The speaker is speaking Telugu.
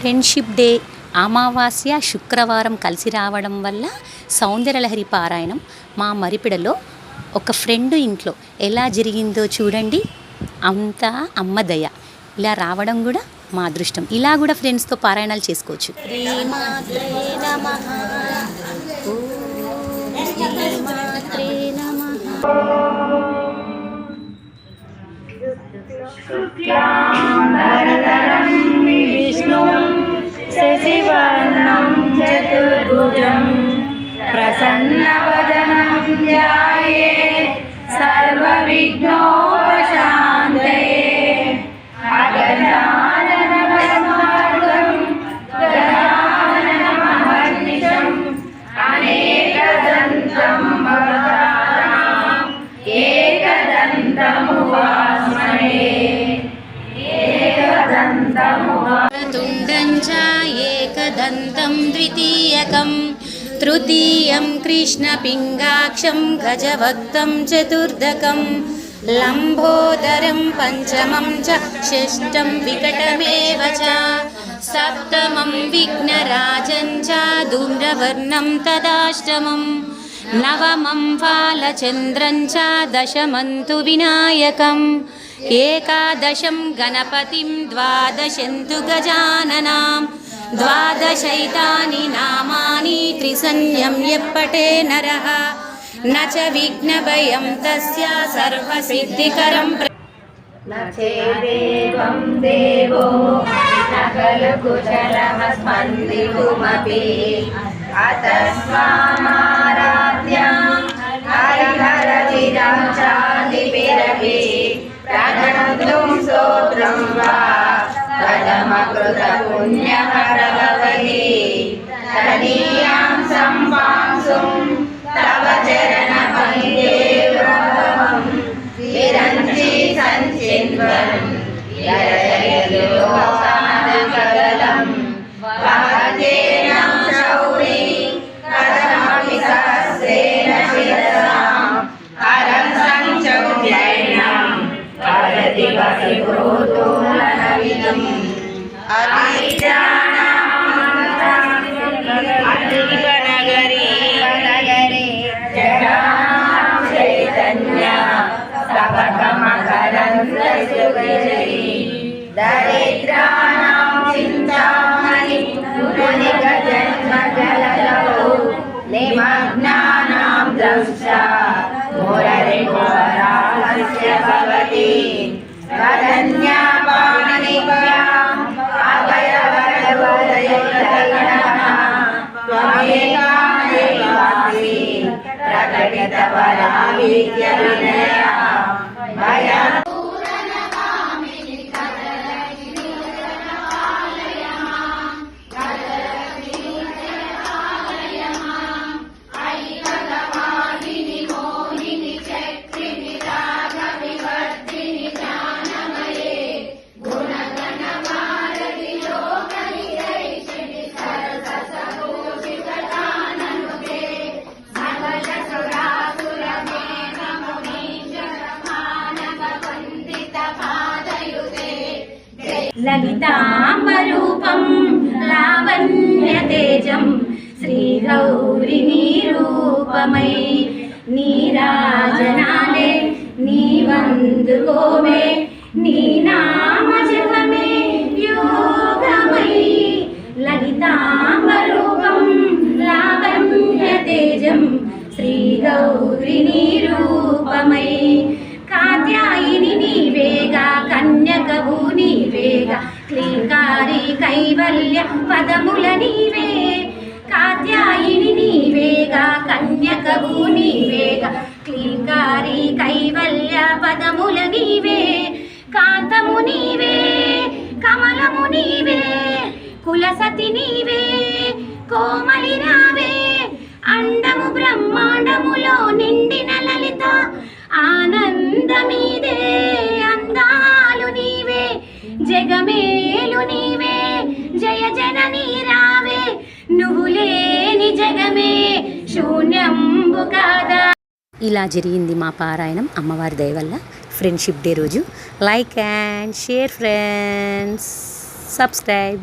ఫ్రెండ్షిప్ డే అమావాస్య శుక్రవారం కలిసి రావడం వల్ల సౌందర్యలహరి పారాయణం మా మరిపిడలో ఒక ఫ్రెండ్ ఇంట్లో. ఎలా జరిగిందో చూడండి. అంతా అమ్మ దయ. ఇలా రావడం కూడా మా అదృష్టం. ఇలా కూడా ఫ్రెండ్స్తో పారాయణాలు చేసుకోవచ్చు. శ్రీమాత్రే शान्तरे अज्ञानमस्मां ज्ञानमन्दिम् एकदन्तं माता एकदन्तं वामने एकदन्तं च एकदन्तं द्वितीयकम्। తృతీయం కృష్ణపింగాక్షం గజవక్తం చతుర్దకం లంబోదరం పంచమం చ షష్టం వికటమేవ చ సప్తమం విఘ్నరాజం చ ధూమ్రవర్ణం తదాష్టమం నవమం బాలచంద్రం చ దశమం తు వినాయకం ఏకాదశం గణపతిం ద్వాదశం తు గజాననాం ద్వాదశైతాని నామాని త్రిసంధ్యం ఎప్పటే నరః న చ విఘ్నభయం తస్య సర్వసిద్ధికరం ప్ర- न चेदेवं देवो न खलु कुशलः स्पन्दितुमपि अतस्वामाराध्यां कृतपुण्यफलभवति तदि ఉపయోజని దరిద్రాణం చింతామణి గుణనిక జన్మ జలలో నిమగ్నానాం ద్రష్టా. లలితాంబరూపం లావణ్యతేజం శ్రీగౌరి రూపమై నీరాజనాలే నీవందుకోవే నీ నామ కైవల్య పదముల నీవే కాత్యాయిని నీవేగా కన్యకవు నీవేగా క్లీకారి కైవల్య పదముల నీవే కాంతము నీవే లేని శూన్యంబు కాదా. ఇలా జరిగింది మా పారాయణం అమ్మవారి దయ వల్ల. ఫ్రెండ్షిప్ డే రోజు. Like and share friends subscribe